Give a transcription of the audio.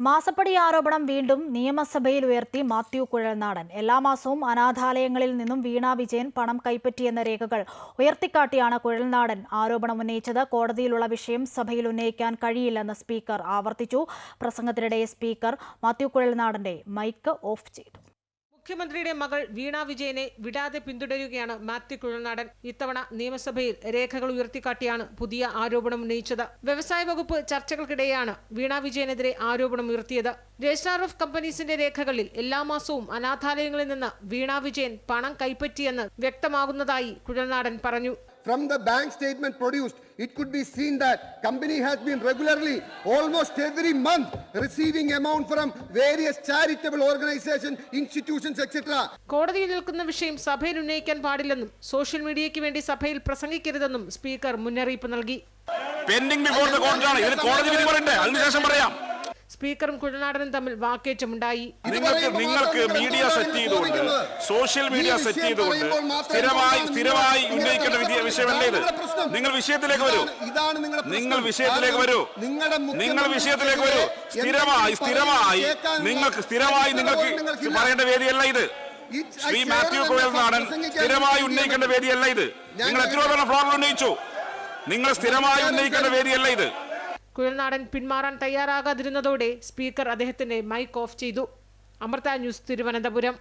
മാസപ്പടി ആരോപണം വീണ്ടും നിയമസഭയിൽ ഉയർത്തി മാത്യു കുഴൽനാടൻ. എല്ലാ മാസവും അനാഥാലയങ്ങളിൽ നിന്നും വീണ വിജയൻ പണം കൈപ്പറ്റിയെന്ന രേഖകൾ ഉയർത്തിക്കാട്ടിയാണ് കുഴൽനാടൻ ആരോപണം ഉന്നയിച്ചത്. കോടതിയിലുള്ള വിഷയം സഭയിൽ ഉന്നയിക്കാൻ കഴിയില്ലെന്ന് സ്പീക്കർ ആവർത്തിച്ചു. പ്രസംഗത്തിനിടെ സ്പീക്കർ മാത്യു കുഴൽനാടന്റെ മൈക്ക് ഓഫ് ചെയ്തു. മുഖ്യമന്ത്രിയുടെ മകൾ വീണ വിജയനെ വിടാതെ പിന്തുടരുകയാണ് മാത്യു കുഴൽനാടൻ. ഇത്തവണ നിയമസഭയിൽ രേഖകൾ ഉയർത്തിക്കാട്ടിയാണ് പുതിയ ആരോപണം ഉന്നയിച്ചത്. വ്യവസായ വകുപ്പ് ചർച്ചകൾക്കിടെയാണ് വീണ വിജയനെതിരെ ആരോപണം ഉയർത്തിയത്. രജിസ്ട്രാർ ഓഫ് കമ്പനീസിന്റെ രേഖകളിൽ എല്ലാ മാസവും അനാഥാലയങ്ങളിൽ നിന്ന് വീണ വിജയൻ പണം കൈപ്പറ്റിയെന്ന് വ്യക്തമാകുന്നതായി കുഴൽനാടൻ പറഞ്ഞു. From the bank statement produced, it could be seen that company has been regularly, almost every month, receiving amount from various charitable organizations, institutions, etc. കോടതിയിൽ നിൽക്കുന്ന വിഷയം സഭയിൽ ഉന്നയിക്കാൻ പാടില്ലെന്നും സോഷ്യൽ മീഡിയയ്ക്ക് വേണ്ടി സഭയിൽ പ്രസംഗിക്കരുതെന്നും സ്പീക്കർ മുന്നറിയിപ്പ് നൽകി പെൻഡിംഗ് ബിഫോർ ദ കോർട്ടാണ് ഇതിന് കോടതി വിധി പറയണ്ടേ അതിനുശേഷം പറയാം സ്പീക്കറും കുഴനാടനും തമ്മിൽ വാക്കേറ്റമുണ്ടായി. നിങ്ങൾക്ക് നിങ്ങൾക്ക് മീഡിയ സെറ്റ് ചെയ്തുകൊണ്ട് സോഷ്യൽ മീഡിയ സെറ്റ് ചെയ്തുകൊണ്ട് സ്ഥിരമായി സ്ഥിരമായി ഉന്നയിക്കേണ്ട വിഷയമല്ലേ ഇത്? നിങ്ങൾ വിഷയത്തിലേക്ക് വരൂ. ഇതാണ് നിങ്ങളുടെ നിങ്ങൾ വിഷയത്തിലേക്ക് വരൂ. നിങ്ങളുടെ നിങ്ങൾ വിഷയത്തിലേക്ക് വരൂ. സ്ഥിരമായി സ്ഥിരമായി നിങ്ങൾക്ക് സ്ഥിരമായി നിങ്ങൾക്ക്. പറയേണ്ട വേദിയല്ല ഇത്. ശ്രീ മാത്യു കോയൽ നാടൻ സ്ഥിരമായി ഉന്നയിക്കേണ്ട വേദിയല്ല ഇത്. നിങ്ങൾ എത്രയോ തവണ ഫ്ലോറിൽ ഉന്നയിച്ചു. നിങ്ങൾ സ്ഥിരമായി ഉന്നയിക്കേണ്ട വേദിയല്ല ഇത്. കുഴൽനാടൻ പിന്മാറാൻ തയ്യാറാകാതിരുന്നതോടെ സ്പീക്കർ അദ്ദേഹത്തിന്റെ മൈക്ക് ഓഫ് ചെയ്തു. അമൃത ന്യൂസ് തിരുവനന്തപുരം.